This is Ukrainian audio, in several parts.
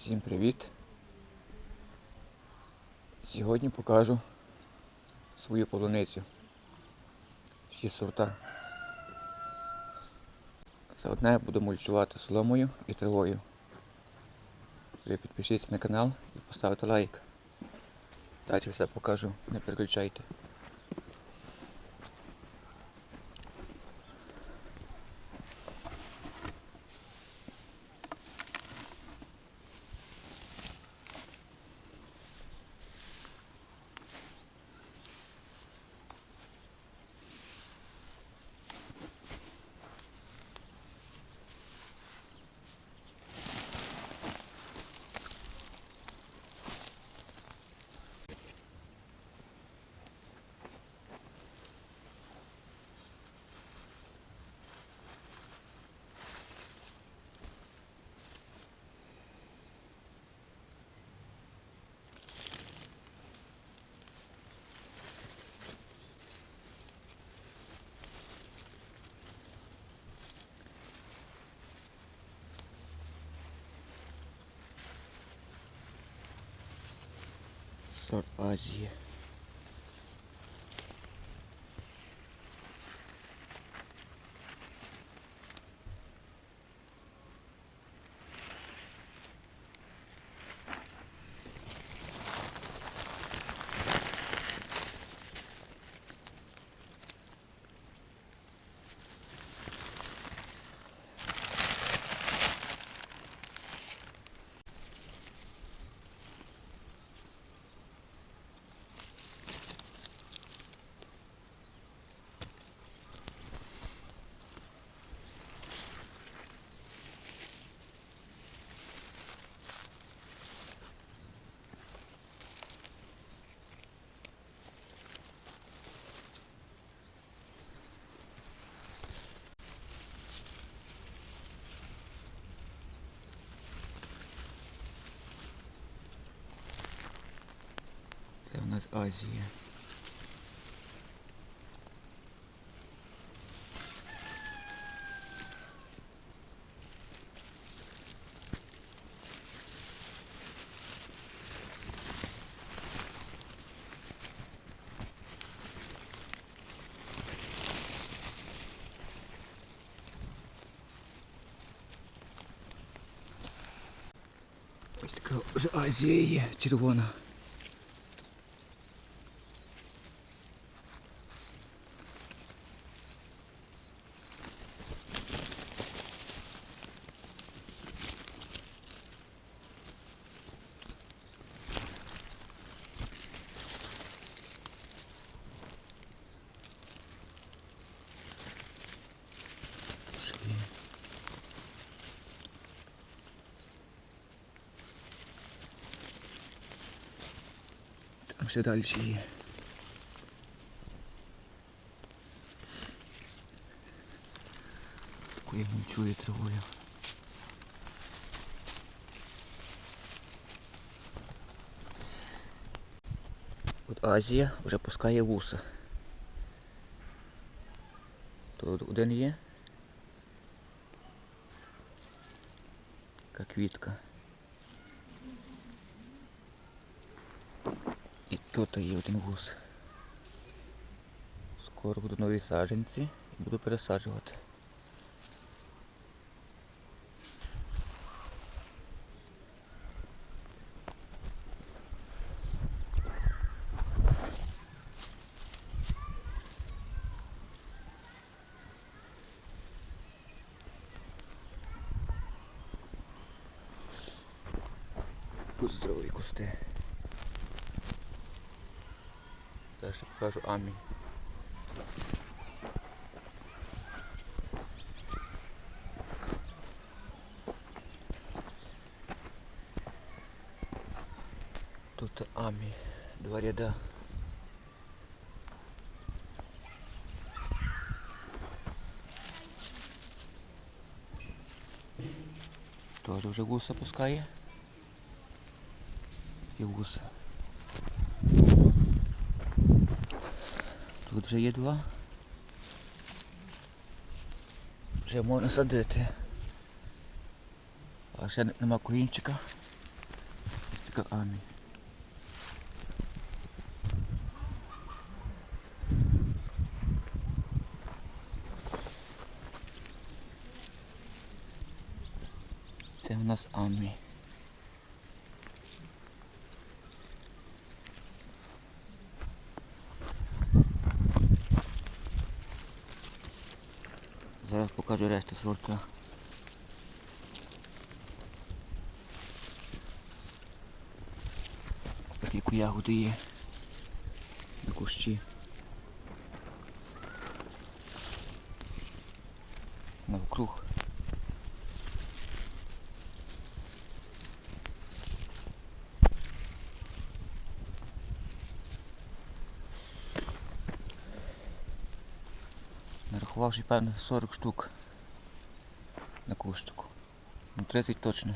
Всім привіт! Сьогодні покажу свою полуницю. Всі сорта. Заодне буду мульчувати соломою і травою. Ви підпишіться на канал і поставте лайк. Далі все покажу, не переключайте. Сорт Азії. Це у нас Азія. Ось така вже Азія є червона. Там ще далі є. Таку я не чую травою. От Азія вже пускає вуса. Тут один є. Така квітка. І тут є один вуз. Скоро будуть нові саджанці і буду пересаджувати. Здорові кусти. Далі покажу амінь. Тут амі, два ряда. Тоже вже гуса пускає. І гуса. Тут вже є два. Вже можна садити. А ще нема корінчика. така Амі. Це у нас Амі. Зараз покажу решту сорта. Оскільки ягоди є на кущі. Нарахувавши, певно, 40 штук на кущику. Ну, 30 точно.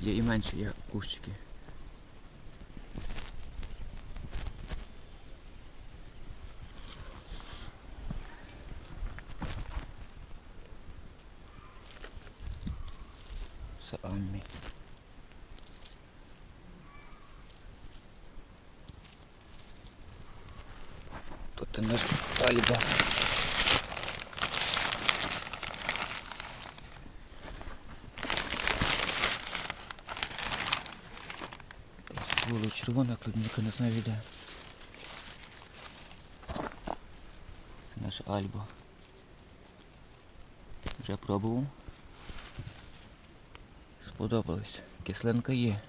Є і менше є кущики. Це Аммі. Тут наш Альба. Червона клубніка, не знаю де. Це наша Альба. Вже пробував. Сподобалось. Кислинка є.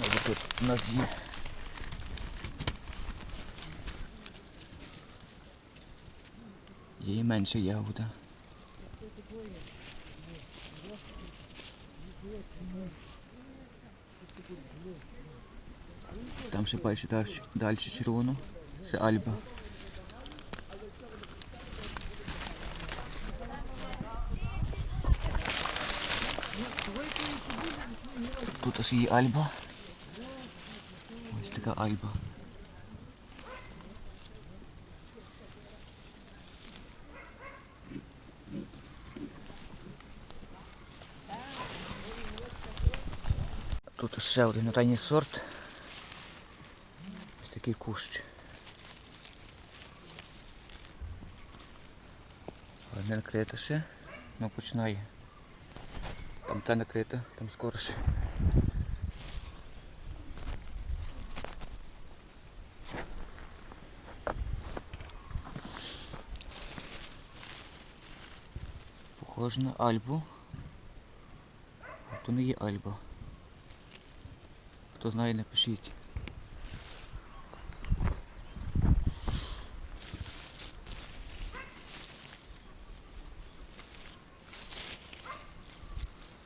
Ось тут у нас є. Є і менше ягода. Там ще бачу далі, червону. Це Альба. Тут ось є Альба. Ось така Альба. Тут ще один ранній сорт. Ось такий кущ. Не накрита ще, ну починає. Там та накрита, там скоро ще. Похоже на Альбу. А то не є Альба. Хто знає, напишіть.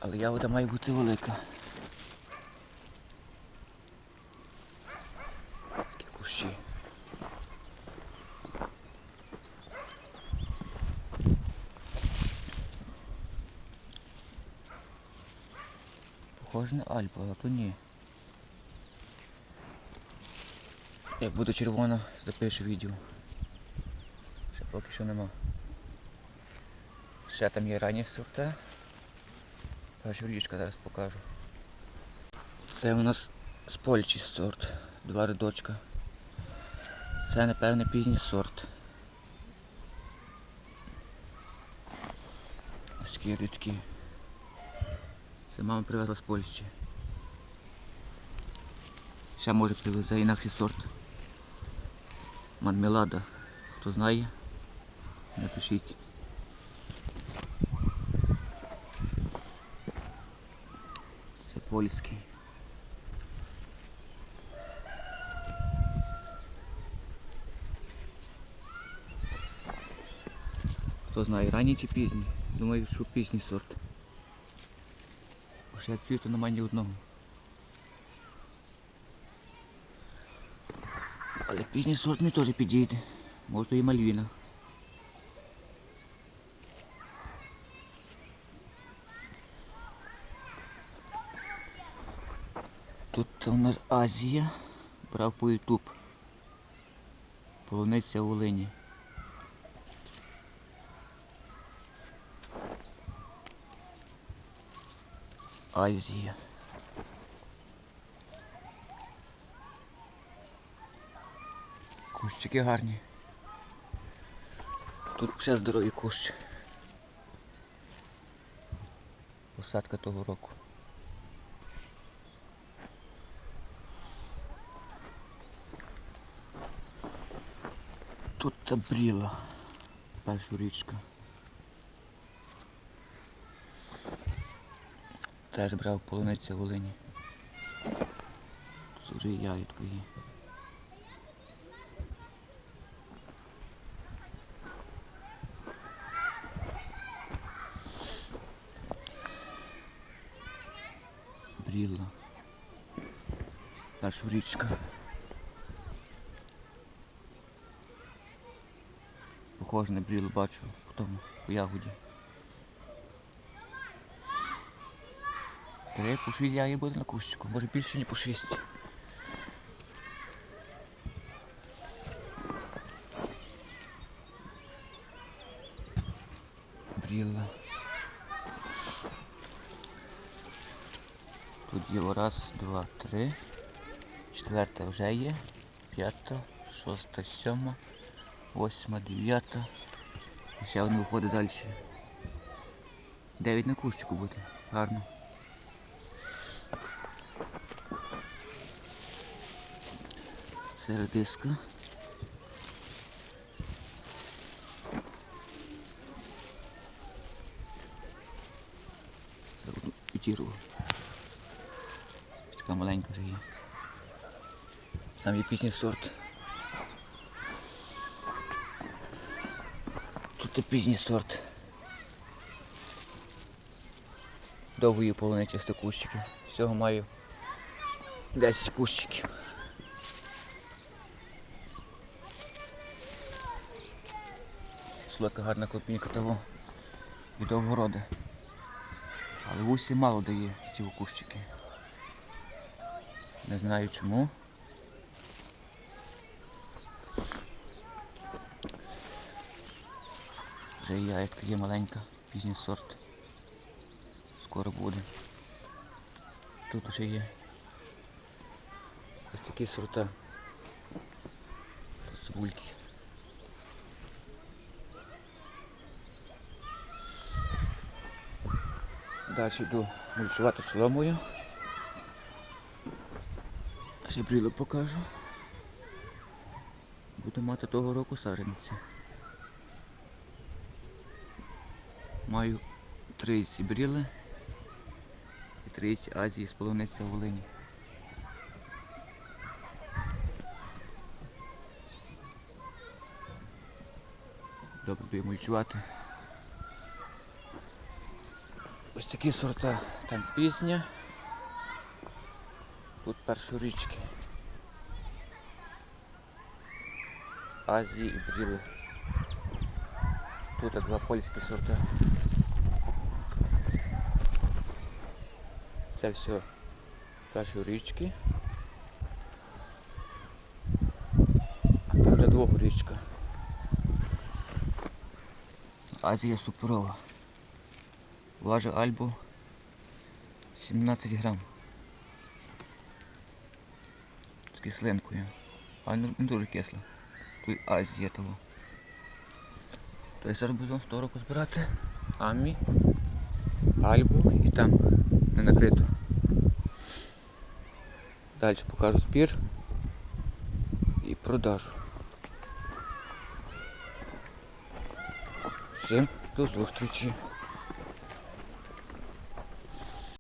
Але ягода має бути велика. Такі кущі. Похоже на Альпу, але то ні. Як буде червона, запишу відео. Ще поки що нема. Ще там є ранні сорти. Ліжка зараз покажу. Це у нас спольчий сорт, два рядочка. Це напевне пізній сорт. Ось такі рідкі. Це мама привезла з Польщі. Ще може привезе інакший сорт. Мармелада. Хто знає, напишіть. Це польський. Хто знає, ранній чи пізній? Думаю, що пізній сорт. Бо ще цвіту немає ні одного. Але пізній сорт не теж підійде. Може то і мальвіна. Тут у нас Азія. Брав по ютуб. Полуниця в Олині. Азія. Кущики гарні. Тут ще здорові кущі. Посадка того року. Тут табріла. Перша річка. Теж брав полуниця в Волині. Тут вже і ягідка є. Бріла. Перша річка. Похоже на брілу бачу по тому, по ягоді. Три по ягід буде на кущику, може більше, ніж по шість. Бріла. Тут є раз, два, три. Четверта вже є. П'ята, шоста, сьома, восьма, дев'ята. Ще вони виходить далі. Дев'ять на кущику буде. Гарно. Це редиска. Це одну підірву. Така маленька вже є. Там є пізній сорт. Тут і пізній сорт. Довгої полуничасти кущиків. Всього маю 10 кущиків. Солодка гарна клопінька того від огороди. Але в усі мало дає ці кущики. Не знаю чому. Вже і ягідка є маленька, пізній сорт. Скоро буде. Тут вже є ось такі сорта. Цибульки. Далі йду мульчувати соломою. Ще бріло покажу. Буду мати того року саженці. Маю 30 бріли і 30 Азії з половниця в Волині. Добре буду мульчувати. Ось такі сорта. Там пісня. Тут першорічки. Азії і бріли. Тут два польські сорта. Це все першорічки. А там вже двохрічка. Азія суперова. Важить альбо 17 грам. Кислинкою. А не, не дуже кисло. Тут Азія того. То я зараз буду того року збирати Амі, Альбу і там не накрито. Далі покажу збір і продажу. Всім до зустрічі!